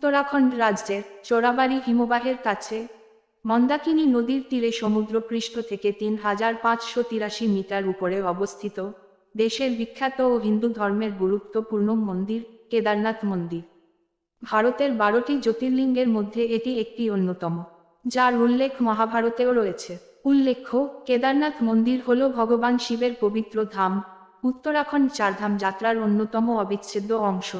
উত্তরাখণ্ড রাজ্যের চোরাবাড়ি হিমবাহের কাছে মন্দাকিনী নদীর তীরে সমুদ্রপৃষ্ঠ থেকে তিন হাজার পাঁচশো তিরাশি মিটার উপরে অবস্থিত দেশের বিখ্যাত ও হিন্দু ধর্মের গুরুত্বপূর্ণ মন্দির কেদারনাথ মন্দির। ভারতের বারোটি জ্যোতির্লিঙ্গের মধ্যে এটি একটি অন্যতম, যার উল্লেখ মহাভারতেও রয়েছে। উল্লেখ্য, কেদারনাথ মন্দির হল ভগবান শিবের পবিত্র ধাম, উত্তরাখণ্ড চারধাম যাত্রার অন্যতম অবিচ্ছেদ্য অংশ।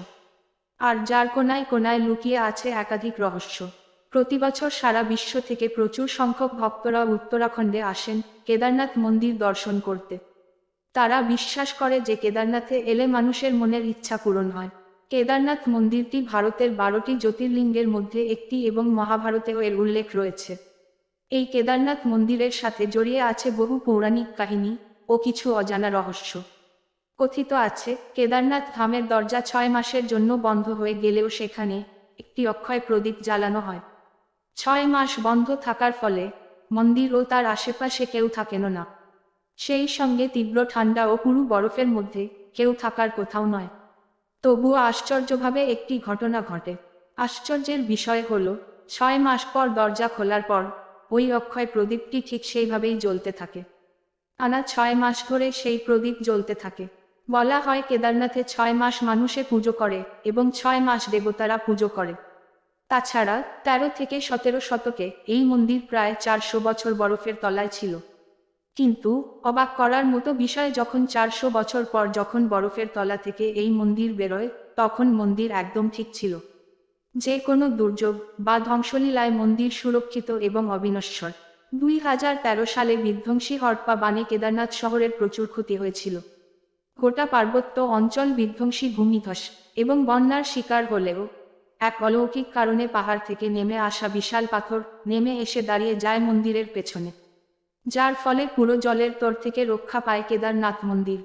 আর যার কোনায় কোনায় লুকিয়ে আছে একাধিক রহস্য। প্রতিবছর সারা বিশ্ব থেকে প্রচুর সংখ্যক ভক্তরা উত্তরাখণ্ডে আসেন কেদারনাথ মন্দির দর্শন করতে। তারা বিশ্বাস করে যে কেদারনাথে এলে মানুষের মনের ইচ্ছা পূরণ হয়। কেদারনাথ মন্দিরটি ভারতের বারোটি জ্যোতির্লিঙ্গের মধ্যে একটি এবং মহাভারতেও এর উল্লেখ রয়েছে। এই কেদারনাথ মন্দিরের সাথে জড়িয়ে আছে বহু পৌরাণিক কাহিনী ও কিছু অজানা রহস্য। কথিত আছে, কেদারনাথ ধামের দরজা ছয় মাসের জন্য বন্ধ হয়ে গেলেও সেখানে একটি অক্ষয় প্রদীপ জ্বালানো হয়। ছয় মাস বন্ধ থাকার ফলে মন্দির ও তার আশেপাশে কেউ থাকেন না। সেই সঙ্গে তীব্র ঠান্ডা ও পুরু বরফের মধ্যে কেউ থাকার কোথাও নয়। তবুও আশ্চর্যভাবে একটি ঘটনা ঘটে। আশ্চর্যের বিষয় হল, ছয় মাস পর দরজা খোলার পর ওই অক্ষয় প্রদীপটি ঠিক সেইভাবেই জ্বলতে থাকে। টানা ছয় মাস ধরে সেই প্রদীপ জ্বলতে থাকে। বলা হয় কেদারনাথে ছয় মাস মানুষে পুজো করে এবং ছয় মাস দেবতারা পুজো করে। তাছাড়া তেরো থেকে সতেরো শতকে এই মন্দির প্রায় চারশো বছর বরফের তলায় ছিল। কিন্তু অবাক করার মতো বিষয় যখন চারশো বছর পর যখন বরফের তলা থেকে এই মন্দির বেরোয়, তখন মন্দির একদম ঠিক ছিল। যে কোনো দুর্যোগ বা ধ্বংসলীলায় মন্দির সুরক্ষিত এবং অবিনশ্বর। দুই হাজার তেরো সালে বিধ্বংসী হরপ্পা বানে কেদারনাথ শহরের প্রচুর ক্ষতি হয়েছিল। গোটা পার্বত্য অঞ্চল বিধ্বংসী ভূমিধস এবং বন্যার শিকার হলেও এক অলৌকিক কারণে পাহাড় থেকে নেমে আসা বিশাল পাথর নেমে এসে দাঁড়িয়ে যায় মন্দিরের পেছনে, যার ফলে পুরো জলের তর থেকে রক্ষা পায় কেদারনাথ মন্দির।